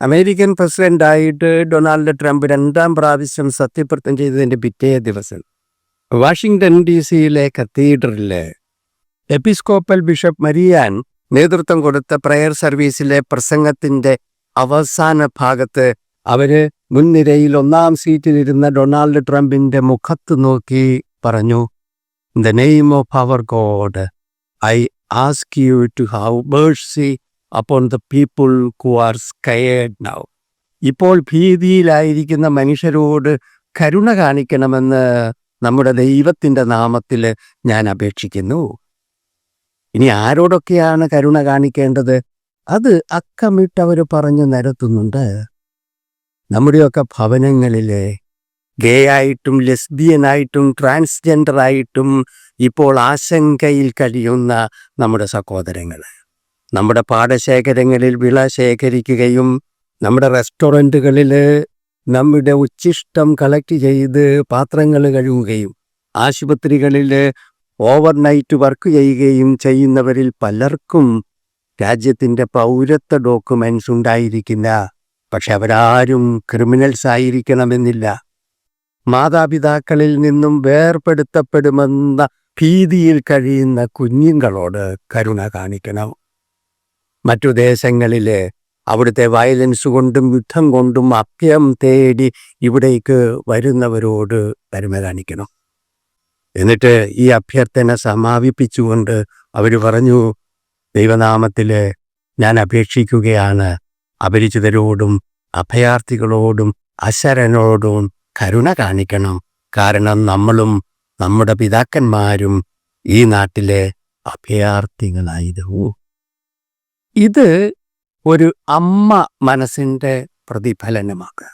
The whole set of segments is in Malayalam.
അമേരിക്കൻ പ്രസിഡന്റായിട്ട് ഡൊണാൾഡ് ട്രംപ് രണ്ടാം പ്രാവശ്യം സത്യപ്രതിജ്ഞ ചെയ്തതിന്റെ പിറ്റേ ദിവസം വാഷിംഗ്ടൺ ഡി സിയിലെ കത്തീഡ്രലിൽ എപ്പിസ്കോപ്പൽ ബിഷപ്പ് മരിയാൻ നേതൃത്വം കൊടുത്ത പ്രയർ സർവീസിലെ പ്രസംഗത്തിന്റെ അവസാന ഭാഗത്ത് അവർ മുൻനിരയിൽ ഒന്നാം സീറ്റിലിരുന്ന ഡൊണാൾഡ് ട്രംപിന്റെ മുഖത്ത് നോക്കി പറഞ്ഞു the name of our God I ask you to have mercy upon the people who are scared now ഇപ്പോൾ ഭീതിയിലായിരിക്കുന്ന മനുഷ്യരോട് കരുണ കാണിക്കണമെന്ന് നമ്മുടെ ദൈവത്തിന്റെ നാമത്തിൽ ഞാൻ അപേക്ഷിക്കുന്നു. ഇനി ആരോടൊക്കെയാണ് കരുണ കാണിക്കേണ്ടത്? അത് അക്കമിട്ടവർ പറഞ്ഞു നിരത്തുന്നുണ്ട്. നമ്മുടെയൊക്കെ ഭവനങ്ങളിലെ ഗേ ആയിട്ടും ലെസ്ബിയനായിട്ടും ട്രാൻസ്ജെൻഡർ ആയിട്ടും ഇപ്പോൾ ആശങ്കയിൽ കഴിയുന്ന നമ്മുടെ സഹോദരങ്ങൾ. നമ്മുടെ പാടശേഖരങ്ങളിൽ വിള ശേഖരിക്കുകയും നമ്മുടെ റെസ്റ്റോറന്റുകളിൽ നമ്മുടെ ഉച്ചിഷ്ടം കളക്ട് ചെയ്ത് പാത്രങ്ങൾ കഴുകുകയും ആശുപത്രികളിൽ ഓവർനൈറ്റ് വർക്ക് ചെയ്യുകയും ചെയ്യുന്നവരിൽ പലർക്കും രാജ്യത്തിന്റെ പൗരത്വ ഡോക്യുമെന്റ്സ് ഉണ്ടായിരിക്കില്ല. പക്ഷെ അവരാരും ക്രിമിനൽസ് ആയിരിക്കണമെന്നില്ല. മാതാപിതാക്കളിൽ നിന്നും വേർപെടുത്തപ്പെടുമെന്ന ഭീതിയിൽ കഴിയുന്ന കുഞ്ഞുങ്ങളോട് കരുണ കാണിക്കണം. മറ്റു ദേശങ്ങളിൽ അവിടുത്തെ വയലൻസ് കൊണ്ടും യുദ്ധം കൊണ്ടും അഭ്യം തേടി ഇവിടേക്ക് വരുന്നവരോട് കരുണ കാണിക്കണം എന്നിട്ട് ഈ അഭ്യർത്ഥന സമാപിപ്പിച്ചുകൊണ്ട് അവർ പറഞ്ഞു ദൈവനാമത്തിൽ ഞാൻ അപേക്ഷിക്കുകയാണ്. അപരിചിതരോടും അഭയാർത്ഥികളോടും അശരനോടും കരുണ കാണിക്കണം. കാരണം നമ്മളും നമ്മുടെ പിതാക്കന്മാരും ഈ നാട്ടിലെ അഭയാർത്ഥികളായിരുന്നു ഇത് ഒരു അമ്മ മനസ്സിന്റെ പ്രതിഫലനമാണ്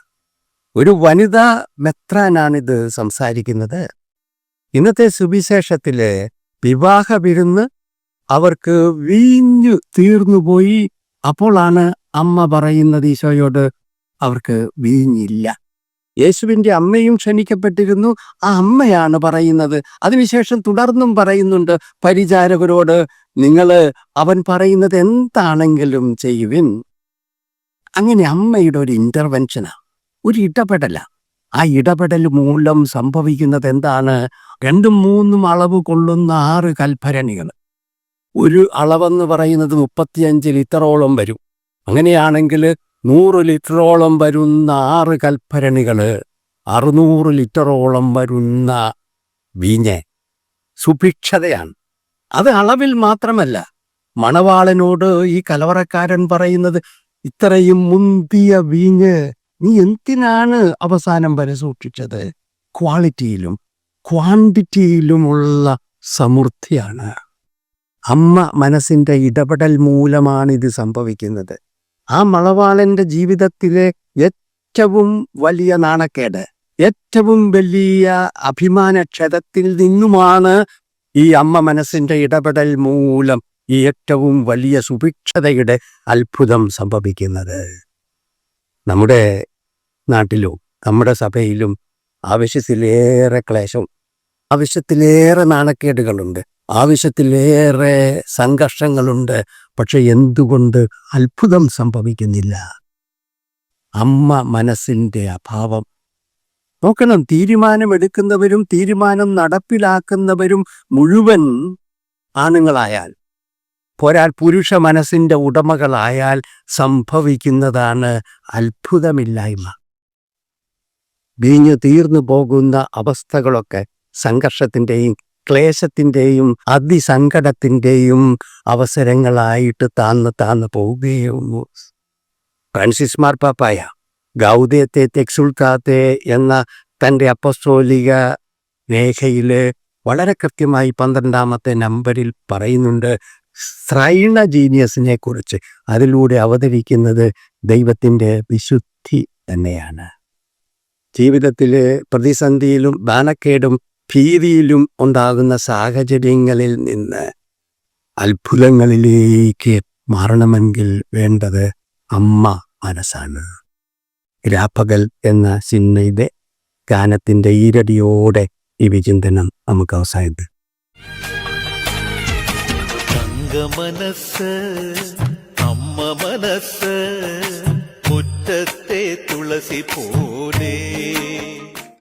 ഒരു വനിതാ മെത്രാനാണിത് സംസാരിക്കുന്നത്. ഇന്നത്തെ സുവിശേഷത്തിലെ വിവാഹ വിരുന്ന് അവർക്ക് വീഞ്ഞു തീർന്നുപോയി അപ്പോളാണ് അമ്മ പറയുന്നത് ഈശോയോട് അവർക്ക് വീഞ്ഞില്ല. യേശുവിന്റെ അമ്മയും ക്ഷണിക്കപ്പെട്ടിരുന്നു. ആ അമ്മയാണ് പറയുന്നത്. അതിനുശേഷം തുടർന്നും പറയുന്നുണ്ട്. പരിചാരകരോട് നിങ്ങൾ അവൻ പറയുന്നത് എന്താണെങ്കിലും ചെയ്യുവിൻ. അങ്ങനെ അമ്മയുടെ ഒരു ഇന്റർവെൻഷനാണ് ഒരു ഇടപെടല. ആ ഇടപെടൽ മൂലം സംഭവിക്കുന്നത് എന്താണ്? രണ്ടും മൂന്നും അളവ് കൊള്ളുന്ന ആറ് കൽഭരണികൾ. ഒരു അളവെന്ന് പറയുന്നത് മുപ്പത്തിയഞ്ച് ലിറ്ററോളം വരും. അങ്ങനെയാണെങ്കിൽ നൂറ് ലിറ്ററോളം വരുന്ന ആറ് കൽഭരണികൾ അറുന്നൂറ് ലിറ്ററോളം വരുന്ന വീഞ്ഞ് സുഭിക്ഷതയാണ്. അത് അളവിൽ മാത്രമല്ല മണവാളനോട് ഈ കലവറക്കാരൻ പറയുന്നത് ഇത്രയും മുന്തിയ വീഞ്ഞ് നീ എന്തിനാണ് അവസാനം വരെ സൂക്ഷിച്ചത്? ക്വാളിറ്റിയിലും ക്വാണ്ടിറ്റിയിലുമുള്ള സമൃദ്ധിയാണ്. അമ്മ മനസ്സിന്റെ ഇടപെടൽ മൂലമാണ് ഇത് സംഭവിക്കുന്നത്. ആ മണവാളന്റെ ജീവിതത്തിലെ ഏറ്റവും വലിയ നാണക്കേട് ഏറ്റവും വലിയ അഭിമാനക്ഷതത്തിൽ നിന്നുമാണ് ഈ അമ്മ മനസ്സിന്റെ ഇടപെടൽ മൂലം ഈ ഏറ്റവും വലിയ സുഭിക്ഷതയുടെ അത്ഭുതം സംഭവിക്കുന്നത്. നമ്മുടെ നാട്ടിലും നമ്മുടെ സഭയിലും ആവശ്യത്തിലേറെ ക്ലേശവും ആവശ്യത്തിലേറെ നാണക്കേടുകളുണ്ട് ആവശ്യത്തിലേറെ സംഘർഷങ്ങളുണ്ട് പക്ഷെ എന്തുകൊണ്ട് അത്ഭുതം സംഭവിക്കുന്നില്ല? അമ്മ മനസ്സിന്റെ അഭാവം നോക്കണം. തീരുമാനമെടുക്കുന്നവരും തീരുമാനം നടപ്പിലാക്കുന്നവരും മുഴുവൻ ആണുങ്ങളായാൽ പോരാൽ പുരുഷ മനസ്സിന്റെ ഉടമകളായാൽ സംഭവിക്കുന്നതാണ് അത്ഭുതമില്ലായ്മ. വീഞ്ഞു തീർന്നു പോകുന്ന അവസ്ഥകളൊക്കെ സംഘർഷത്തിന്റെയും ക്ലേശത്തിന്റെയും അതിസങ്കടത്തിന്റെയും അവസരങ്ങളായിട്ട് താന്ന് താന്ന് പോവുകയുള്ളൂ ഫ്രാൻസിസ് മാർപ്പാപ്പായ ഗൗദയത്തെ തെക്സുൾക്കാത്തെ എന്ന തന്റെ അപ്പസ്തോലിക രേഖയിൽ വളരെ കൃത്യമായി പന്ത്രണ്ടാമത്തെ നമ്പറിൽ പറയുന്നുണ്ട്. ശ്രൈണ ജീനിയസിനെ കുറിച്ച്. അതിലൂടെ അവതരിക്കുന്നത് ദൈവത്തിന്റെ വിശുദ്ധി തന്നെയാണ്. ജീവിതത്തിൽ പ്രതിസന്ധിയിലും ബാനക്കേടും ഭീതിയിലും ഉണ്ടാകുന്ന സാഹചര്യങ്ങളിൽ നിന്ന് അത്ഭുതങ്ങളിലേക്ക് മാറണമെങ്കിൽ വേണ്ടത് അമ്മ മനസ്സാണ്. രാപ്പകൽ എന്ന സിനിമയുടെ ഗാനത്തിന്റെ ഈരടിയോടെ ഈ വിചിന്തനം നമുക്ക് അവസാനിത് മനസ് അമ്മ മുറ്റ മുറ്റത്തെ തുളസി പോലെ.